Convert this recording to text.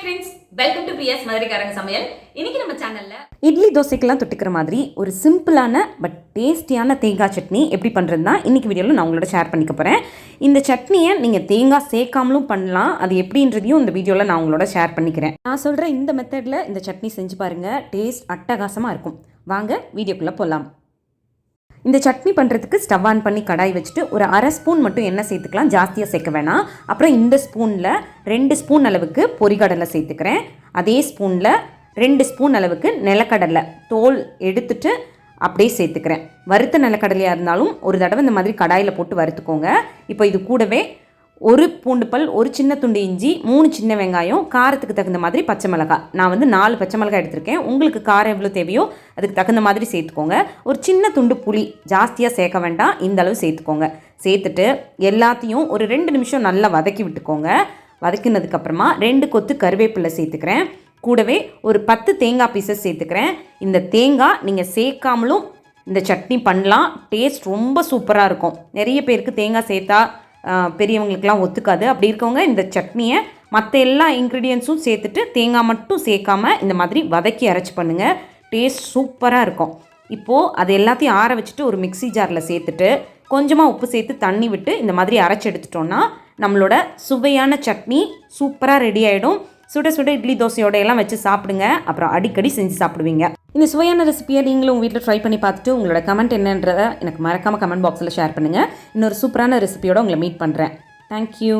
Friends welcome to PS மதுரைக்காரங்க சமையல். இன்னைக்கு நம்ம சேனல்ல இட்லி தோசைக்கெல்லாம் தொட்டுக்கிற மாதிரி ஒரு சிம்பிளான பட் டேஸ்டியான தேங்காய் சட்னி எப்படி பண்ணுறதுனா இன்னைக்கு இன்றைக்கி வீடியோவில் நான் உங்களோட ஷேர் பண்ணிக்க போகிறேன் இந்த சட்னியை நீங்கள் தேங்காய் சேர்க்காமலும் பண்ணலாம். அது எப்படின்றதையும் இந்த வீடியோவில் நான் உங்களோட ஷேர் பண்ணிக்கிறேன். நான் சொல்கிற இந்த மெத்தடில் இந்த சட்னி செஞ்சு பாருங்கள் டேஸ்ட் அட்டகாசமாக இருக்கும். வாங்க வீடியோக்குள்ளே போகலாம் இந்த சட்னி பண்ணுறதுக்கு ஸ்டவ் ஆன் பண்ணி கடாய் வச்சுட்டு ஒரு அரை ஸ்பூன் மட்டும் எண்ணெய் சேர்த்துக்கலாம். ஜாஸ்தியாக சேர்க்க வேணாம். அப்புறம் இந்த ஸ்பூனில் ரெண்டு ஸ்பூன் அளவுக்கு பொரிகடலை சேர்த்துக்கிறேன். அதே ஸ்பூனில் ரெண்டு ஸ்பூன் அளவுக்கு நிலக்கடலை தோல் எடுத்துட்டு அப்படியே சேர்த்துக்கிறேன். வறுத்த நிலக்கடலையாக இருந்தாலும் ஒரு தடவை இந்த மாதிரி கடாயில் போட்டு வறுத்துக்கோங்க. இப்போ இது கூடவே ஒரு பூண்டு பல் ஒரு சின்ன துண்டு இஞ்சி மூணு சின்ன வெங்காயம் காரத்துக்கு தகுந்த மாதிரி பச்சை மிளகாய். நான் வந்து நாலு பச்சை மிளகாய் எடுத்திருக்கேன். உங்களுக்கு காரம் எவ்வளோ தேவையோ அதுக்கு தகுந்த மாதிரி சேர்த்துக்கோங்க. ஒரு சின்ன துண்டு புளி ஜாஸ்தியாக சேர்க்க வேண்டாம். இந்த அளவு சேர்த்துக்கோங்க. சேர்த்துட்டு எல்லாத்தையும் ஒரு ரெண்டு நிமிஷம் நல்லா வதக்கி விட்டுக்கோங்க. வதக்கினதுக்கப்புறமா ரெண்டு கொத்து கருவேப்பிலை சேர்த்துக்கிறேன். கூடவே ஒரு பத்து தேங்காய் பீசஸ் சேர்த்துக்கிறேன். இந்த தேங்காய் நீங்கள் சேர்க்காமலும் இந்த சட்னி பண்ணலாம். டேஸ்ட் ரொம்ப சூப்பராக இருக்கும். நிறைய பேருக்கு தேங்காய் சேர்த்தா பெரியவங்களுக்கெல்லாம் ஒத்துக்காது. அப்படி இருக்கவங்க இந்த சட்னியை மற்ற எல்லா இன்க்ரீடியன்ஸும் சேர்த்துட்டு தேங்காய் மட்டும் சேர்க்காம இந்த மாதிரி வதக்கி அரைச்சி பண்ணுங்கள் டேஸ்ட் சூப்பராக இருக்கும். இப்போது அது எல்லாத்தையும் ஆற வச்சுட்டு ஒரு மிக்ஸி ஜாரில் சேர்த்துட்டு கொஞ்சமாக உப்பு சேர்த்து தண்ணி விட்டு இந்த மாதிரி அரைச்சி எடுத்துட்டோன்னா நம்மளோட சுவையான சட்னி சூப்பராக ரெடி ஆகிடும் சுட சுட இட்லி தோசையோட எல்லாம் வச்சு சாப்பிடுங்க. அப்புறம் அடிக்கடி செஞ்சு சாப்பிடுவீங்க. இந்த சுவையான ரெசிபியை நீங்களும் உங்கள் வீட்டில் ட்ரை பண்ணி பார்த்துட்டு உங்களோட கமெண்ட் என்னன்றதை எனக்கு மறக்காமல் கமெண்ட் பாக்ஸில் ஷேர் பண்ணுங்கள் இன்னொரு சூப்பரான ரெசிபியோட உங்களை மீட் பண்ணுறேன் தேங்க்யூ